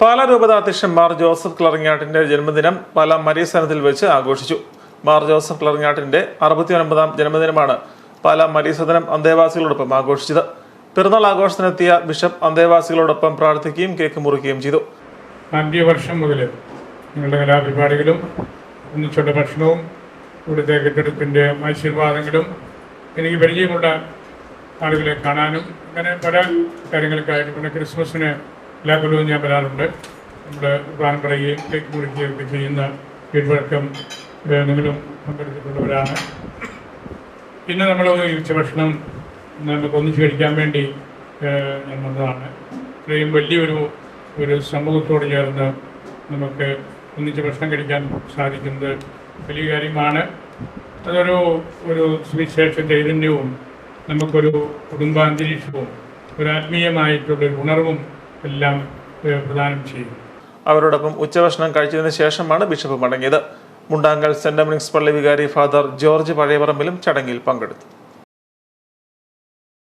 പാലാ രൂപത അധ്യക്ഷൻ മാർ ജോസഫ് ക്ലറിങ്ങാട്ടിന്റെ ജന്മദിനം പാല മരീസനത്തിൽ വെച്ച് ആഘോഷിച്ചു. മാർ ജോസഫ് ക്ലറിങ്ങാട്ടിന്റെ അറുപത്തിയൊൻപതാം ജന്മദിനമാണ് പാല മരീസദനം അന്തേവാസികളോടൊപ്പം ആഘോഷിച്ചത്. പിറന്നാൾ ആഘോഷത്തിനെത്തിയ ബിഷപ്പ് അന്തേവാസികളോടൊപ്പം പ്രാർത്ഥിക്കുകയും കേക്ക് മുറിക്കുകയും ചെയ്തു. ആദ്യ വർഷം മുതൽ നിങ്ങളുടെ കലാപരിപാടികളും ഒന്നിച്ചുള്ള ഭക്ഷണവും ഇവിടുത്തെ കെട്ടിടത്തിന്റെ ആശീർവാദങ്ങളും എനിക്ക് പരിചയമുള്ള ആളുകളെ കാണാനും അങ്ങനെ പല കാര്യങ്ങൾക്കായിട്ട് പിന്നെ ക്രിസ്മസിന് എല്ലാ കൊല്ലവും ഞാൻ വരാറുണ്ട് നമ്മുടെ പ്ലാൻ പറയുകയും കേക്ക് മുറിക്കുകയും ഒക്കെ ചെയ്യുന്ന ഫീഡ്ബാക്കും നിങ്ങളും പങ്കെടുത്തിട്ടുള്ളവരാണ്. പിന്നെ നമ്മൾ ഉച്ചഭക്ഷണം നമുക്ക് ഒന്നിച്ച് കഴിക്കാൻ വേണ്ടി ഞാൻ വന്നതാണ്. ഇത്രയും വലിയൊരു ഒരു സമൂഹത്തോട് ചേർന്ന് നമുക്ക് ഒന്നിച്ച് ഭക്ഷണം കഴിക്കാൻ സാധിക്കുന്നത് വലിയ കാര്യമാണ്. അതൊരു ഒരു സുവിശേഷ ചൈതന്യവും നമുക്കൊരു കുടുംബാന്തരീക്ഷവും ഒരു ആത്മീയമായിട്ടുള്ളൊരു ഉണർവും എല്ലാം പ്രദാനം ചെയ്യും. അവരോടൊപ്പം ഉച്ചഭക്ഷണം കഴിച്ചതിന് ശേഷമാണ് ബിഷപ്പ് മടങ്ങിയത്. മുണ്ടാങ്കൽ സെന്റ് ഡൊമിനിക്സ് പള്ളി വികാരി ഫാദർ ജോർജ് പഴയപറമ്പിലും ചടങ്ങിൽ പങ്കെടുത്തു.